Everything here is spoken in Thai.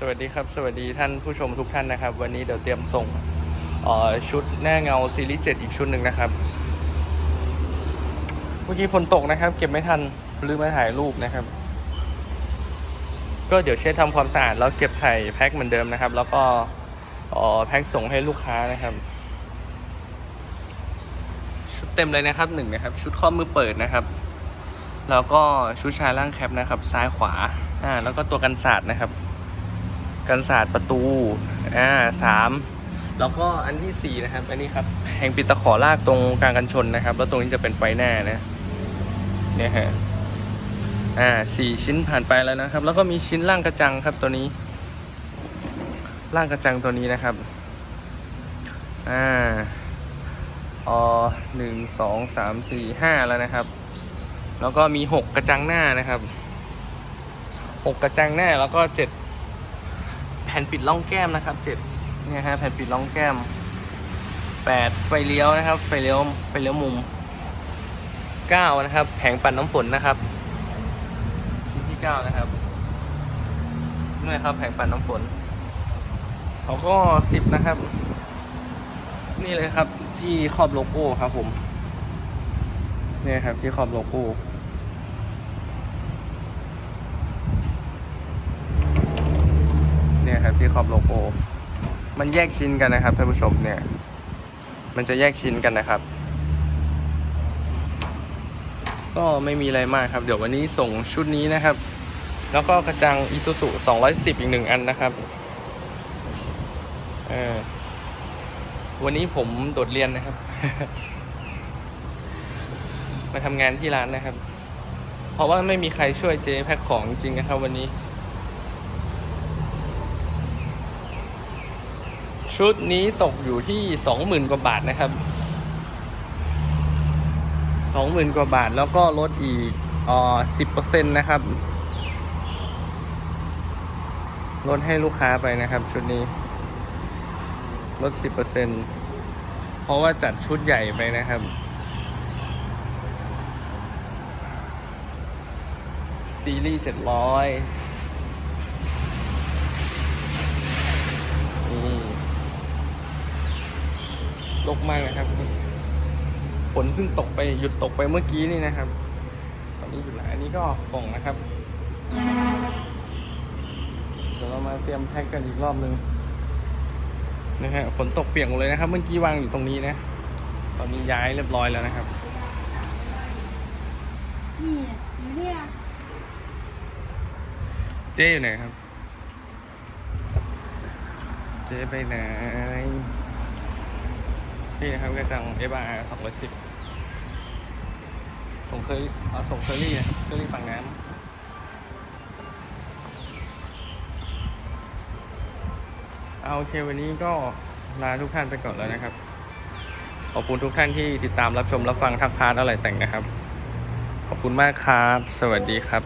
สวัสดีครับ สวัสดีท่านผู้ชมทุกท่านนะครับ วันนี้เดี๋ยวเตรียมส่งออชุดแน่เงาซีรีส์7อีกชุดหนึ่งนะครับเมื่อกี้ฝนตกนะครับ เก็บไม่ทันลืมมาถ่ายรูปนะครับ ก็เดี๋ยวเช็ดทำความสะอาดแล้วเก็บใส่แพ็คเหมือนเดิมนะครับ แล้วก็แพ็คส่งให้ลูกค้านะครับ ชุดเต็มเลยนะครับหนึ่งนะครับ ชุดข้อมือเปิดนะครับ แล้วก็ชุดชายล่างแคปนะครับ ซ้ายขวาอ่าแล้วก็ตัวกันศาสตร์นะครับ กันศาสตร์ประตูอ่าสามแล้วก็อันที่สี่นะครับ อันนี้ครับแห่งปิดตะขอลากตรงกลางกันชนนะครับ แล้วตรงนี้จะเป็นไฟหน้านะเนี่ยฮะอ่าสี่ชิ้นผ่านไปแล้วนะครับ แล้วก็มีชิ้นล่างกระจังครับตัวนี้ล่างกระจังตัวนี้นะครับอ่าอ๋อหนึ่งสองสามสี่ห้าแล้วนะครับ แล้วก็มีหกกระจังหน้านะครับหกกระจังหน้าแล้วก็เจ็ด ผ่นปิดร่องแก้มนะครับเจ็ดเนี่ยฮะแผ่นปิดร่องแก้มแปดไฟเลี้ยวนะครับไฟเลี้ยวไฟเลี้ยวมุมเก้านะครับ แผงปัดน้ำฝนนะครับชิ้นที่เก้านะครับนี่นะครับแผงปัดน้ำฝนแล้วก็สิบนะครับ นี่เลยครับที่ครอบโลโก้ครับผมนี่ครับที่ครอบโลโก้ นี่ครับที่ขอบโลโก้ มันแยกชิ้นกันนะครับท่านผู้ชมเนี่ย มันจะแยกชิ้นกันนะครับ ก็ไม่มีอะไรมากครับ เดี๋ยววันนี้ส่งชุดนี้นะครับ แล้วก็กระจัง Isuzu 210 อีกหนึ่งอันนะครับเออวันนี้ผมโดดเรียนนะครับ มาทำงานที่ร้านนะครับ เพราะว่าไม่มีใครช่วยเจ๊แพ็คของจริงนะครับ วันนี้ ชุดนี้ตกอยู่ที่สองหมื่นกว่าบาทนะครับสองหมื่นกว่าบาทแล้วก็ลดอีกอ่อสิบเปอร์เซ็นต์นะครับลดให้ลูกค้าไปนะครับชุดนี้ลดสิบเปอร์เซ็นต์เพราะว่าจัดชุดใหญ่ไปนะครับซีรีส์เจ็ดร้อย กมากนะครับฝนเพิ่งตกไปหยุดตกไปเมื่อกี้นี่นะครับ ตอนนี้อยู่ไหนอันนี้ก็กล่องนะครับ เดี๋ยวเรามาเตรียมแพ็กกันอีกรอบนึงนะฮะฝนตกเปียกหมดเลยนะครับ เมื่อกี้วางอยู่ตรงนี้นะ ตอนนี้ย้ายเรียบร้อยแล้วนะครับนี่เนี่ยเจ๊อยู่ไหนครับ เจ๊ไปไหน นี่นะครับกระจัง f r 210 ส่งเคยเอาส่งเคอรี่อะเคอรี่ฝั่งน้ำเอาโอเควันนี้ก็ลาทุกท่านไปก่อนแล้วนะครับ ขอบคุณทุกท่านที่ติดตามรับชมรับฟังทักพาร์ทอะไรแต่งนะครับ ขอบคุณมากครับ สวัสดีครับ